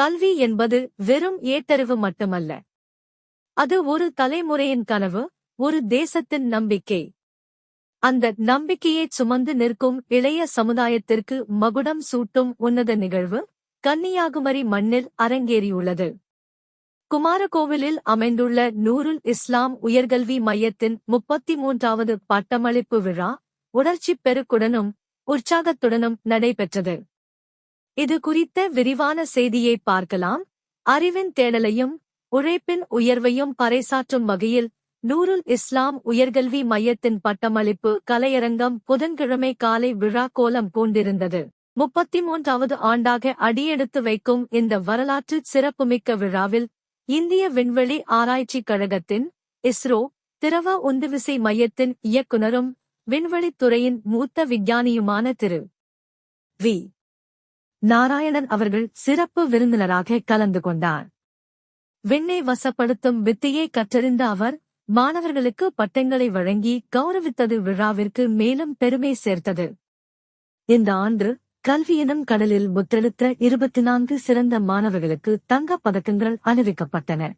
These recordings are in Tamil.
கல்வி என்பது வெறும் ஏட்டறிவு மட்டுமல்ல. அது ஒரு தலைமுறையின் கனவு ஒரு தேசத்தின் நம்பிக்கை. அந்த நம்பிக்கையை சுமந்து நிற்கும் இளைய சமுதாயத்திற்கு மகுடம் சூட்டும் உன்னத நிகழ்வு கன்னியாகுமரி மண்ணில் அரங்கேறியுள்ளது. குமாரகோவிலில் அமைந்துள்ள நூருல் இஸ்லாம் உயர்கல்வி மையத்தின் முப்பத்தி மூன்றாவது பட்டமளிப்பு விழா உணர்ச்சிப் பெருக்குடனும் உற்சாகத்துடனும் நடைபெற்றது. இது குறித்த விரிவான செய்தியை பார்க்கலாம். அறிவின் தேடலையும் உழைப்பின் உயர்வையும் பறைசாற்றும் வகையில் நூருல் இஸ்லாம் உயர்கல்வி மையத்தின் பட்டமளிப்பு கலையரங்கம் புதன்கிழமை காலை விழா கோலம் பூண்டிருந்தது. முப்பத்தி மூன்றாவது ஆண்டாக அடியெடுத்து வைக்கும் இந்த வரலாற்று சிறப்புமிக்க விழாவில் இந்திய விண்வெளி ஆராய்ச்சிக் கழகத்தின் இஸ்ரோ திரவ உந்துவிசை மையத்தின் இயக்குனரும் விண்வெளித்துறையின் மூத்த விஞ்ஞானியுமான திரு. வி. நாராயணன் அவர்கள் சிறப்பு விருந்தினராக கலந்து கொண்டார். விண்ணை வசப்படுத்தும் வித்தையை கற்றறிந்த அவர் மாணவர்களுக்கு பட்டங்களை வழங்கி கௌரவித்தது விழாவிற்கு மேலும் பெருமை சேர்த்தது. இந்த ஆண்டு கல்வியினம் கடலில் முத்தெடுத்த இருபத்தி நான்கு சிறந்த மாணவர்களுக்கு தங்கப் பதக்கங்கள் அணிவிக்கப்பட்டன.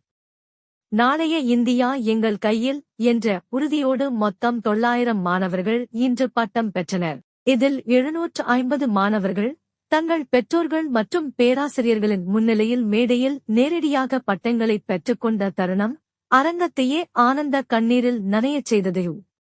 நாளைய இந்தியா எங்கள் கையில் என்ற உறுதியோடு மொத்தம் தொள்ளாயிரம் மாணவர்கள் இன்று பட்டம் பெற்றனர். இதில் எழுநூற்று ஐம்பது மாணவர்கள் தங்கள் பெற்றோர்கள் மற்றும் பேராசிரியர்களின் முன்னிலையில் மேடையில் நேரடியாக பட்டங்களை பெற்றுக்கொண்ட தருணம் அரங்கத்தையே ஆனந்த கண்ணீரில் நனையச் செய்ததையும்